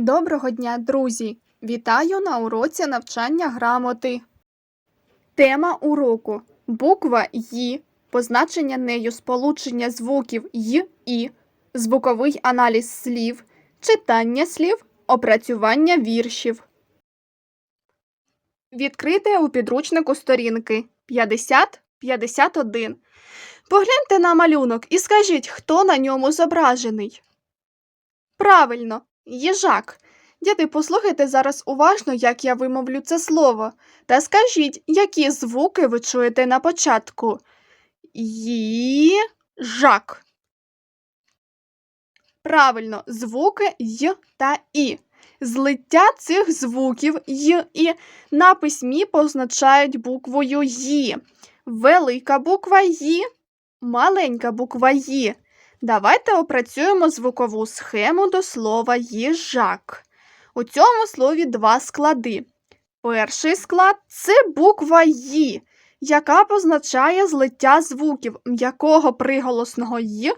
Доброго дня, друзі! Вітаю на уроці навчання грамоти. Тема уроку буква «ї», позначення нею сполучення звуків «й» і, звуковий аналіз слів, читання слів, опрацювання віршів. Відкрите у підручнику сторінки 50-51. Погляньте на малюнок і скажіть, хто на ньому зображений. Правильно, їжак. Діти, послухайте зараз уважно, як я вимовлю це слово, та скажіть, які звуки ви чуєте на початку. Їжак. Правильно, звуки й та і. Злиття цих звуків й і на письмі позначають буквою «ї». Велика буква «ї», маленька буква «ї». Давайте опрацюємо звукову схему до слова їжак. У цьому слові два склади. Перший склад це буква «ї», яка позначає злиття звуків м'якого приголосного «й»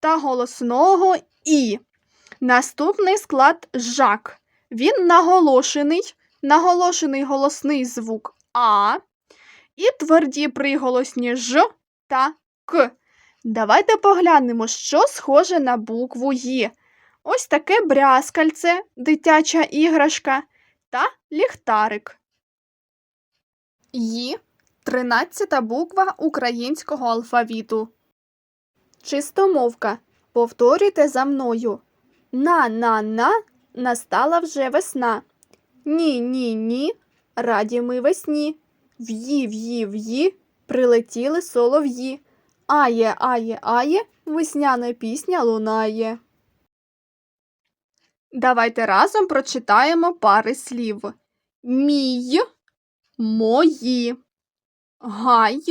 та голосного «і». Наступний склад жак. Він наголошений, наголошений голосний звук А і тверді приголосні ж та к. Давайте поглянемо, що схоже на букву «Ї». Ось таке брязкальце, дитяча іграшка та ліхтарик. «Ї» – тринадцята буква українського алфавіту. Чистомовка. Повторюйте за мною. На-на-на настала вже весна. Ні-ні-ні, раді ми весні. В'ї-в'ї-в'ї прилетіли солов'ї. Ає, ає, ає, весняна пісня лунає. Давайте разом прочитаємо пари слів. Мій, мої, гай,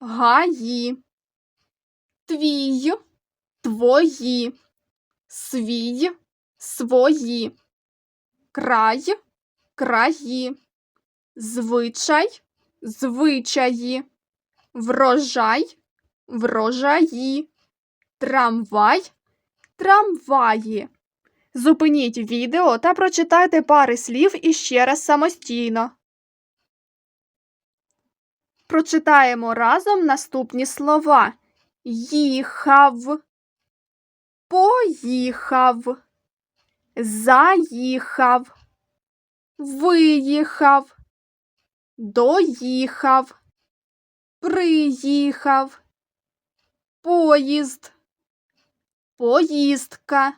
гаї, твій, твої, свій, свої, край, краї, звичай, звичаї, врожай, врожаї, трамвай, трамваї. Зупиніть відео та прочитайте пари слів іще раз самостійно. Прочитаємо разом наступні слова. Їхав, поїхав, заїхав, виїхав, доїхав, приїхав, поїзд, поїздка,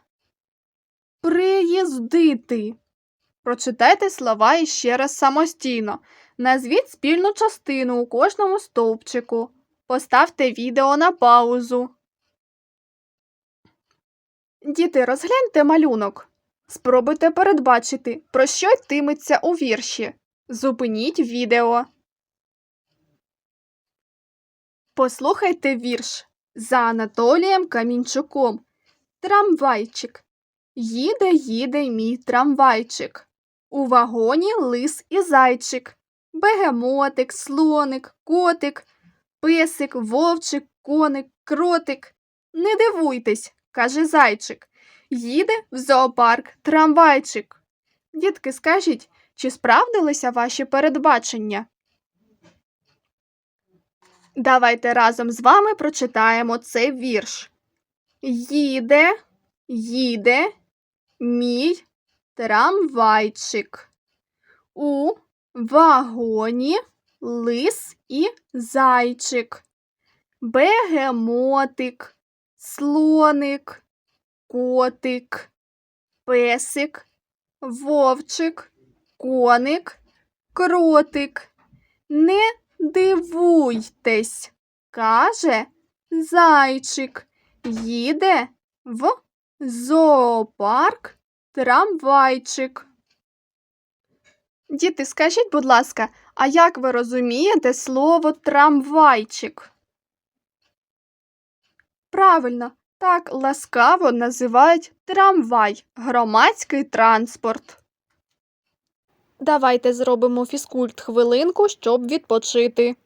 приїздити. Прочитайте слова іще раз самостійно. Назвіть спільну частину у кожному стовпчику. Поставте відео на паузу. Діти, розгляньте малюнок. Спробуйте передбачити, про що йтиметься у вірші. Зупиніть відео. Послухайте вірш за Анатолієм Камінчуком. Трамвайчик. Їде, їде мій трамвайчик. У вагоні лис і зайчик. Бегемотик, слоник, котик, песик, вовчик, коник, кротик. Не дивуйтесь, каже зайчик. Їде в зоопарк трамвайчик. Дітки, скажіть, чи справдилися ваші передбачення? Давайте разом з вами прочитаємо цей вірш. Їде, їде мій трамвайчик. У вагоні лис і зайчик. Бегемотик, слоник, котик, песик, вовчик, коник, кротик. Не дивуйтесь, каже зайчик. Їде в зоопарк трамвайчик. Діти, скажіть, будь ласка, а як ви розумієте слово трамвайчик? Правильно, так ласкаво називають трамвай, громадський транспорт. Давайте зробимо фізкульт хвилинку, щоб відпочити.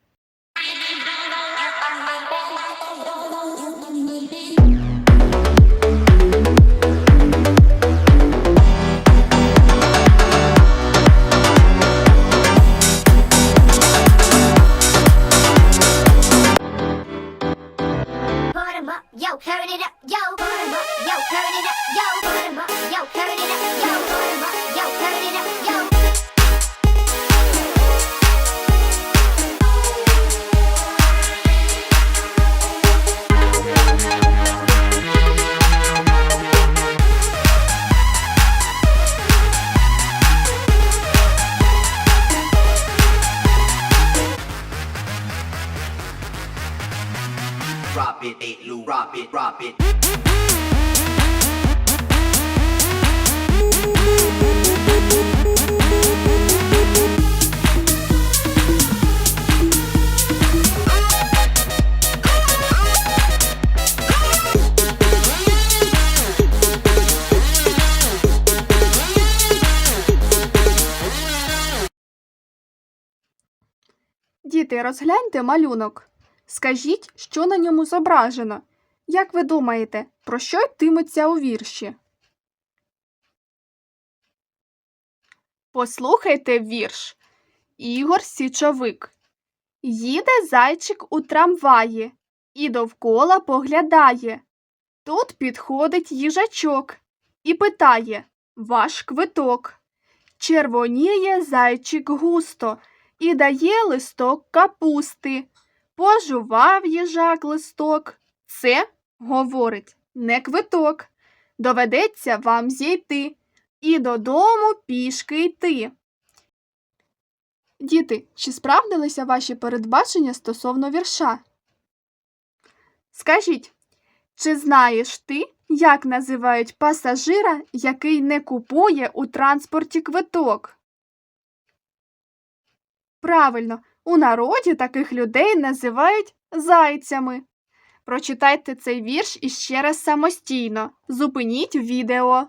Drop it, drop it. Діти, розгляньте малюнок. Скажіть, що на ньому зображено. Як ви думаєте, про що йтиметься у вірші? Послухайте вірш. Ігор Січовик. Їде зайчик у трамваї і довкола поглядає. Тут підходить їжачок і питає Ваш квиток. Червоніє зайчик густо і дає листок капусти. Пожував їжак листок. Це, говорить, не квиток. Доведеться вам зійти і додому пішки йти. Діти, чи справдилися ваші передбачення стосовно вірша? Скажіть, чи знаєш ти, як називають пасажира, який не купує у транспорті квиток? Правильно, у народі таких людей називають зайцями. Прочитайте цей вірш іще раз самостійно. Зупиніть відео.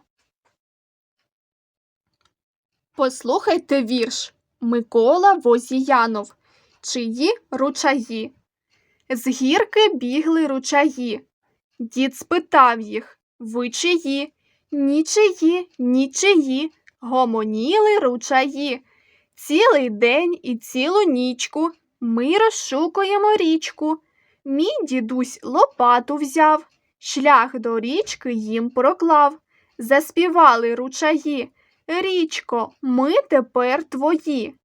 Послухайте вірш Микола Возіянов. Чиї ручаї? З гірки бігли ручаї. Дід спитав їх Ви чиї? Нічиї, нічиї. Гомоніли ручаї. Цілий день і цілу нічку ми розшукуємо річку. Мій дідусь лопату взяв, шлях до річки їм проклав. Заспівали ручаї. Річко, ми тепер твої.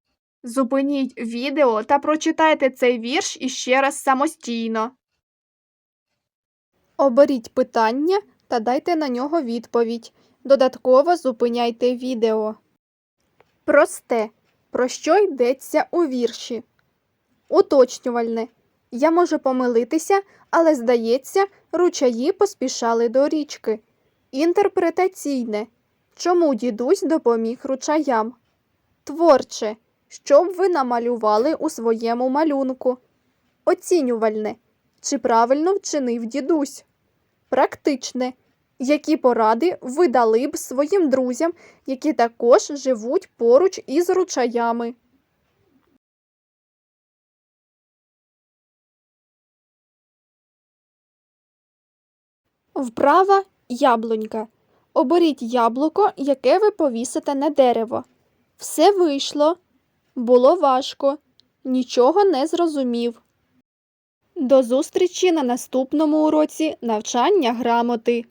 Зупиніть відео та прочитайте цей вірш іще раз самостійно. Оберіть питання та дайте на нього відповідь. Додатково зупиняйте відео. Просте. Про що йдеться у вірші? Уточнювальне. Я можу помилитися, але здається, ручаї поспішали до річки. Інтерпретаційне. Чому дідусь допоміг ручаям? Творче. Що б ви намалювали у своєму малюнку? Оцінювальне. Чи правильно вчинив дідусь? Практичне. Які поради ви дали б своїм друзям, які також живуть поруч із ручаями? Вправа яблунька. Оберіть яблуко, яке ви повісите на дерево. Все вийшло. Було важко. Нічого не зрозумів. До зустрічі на наступному уроці навчання грамоти.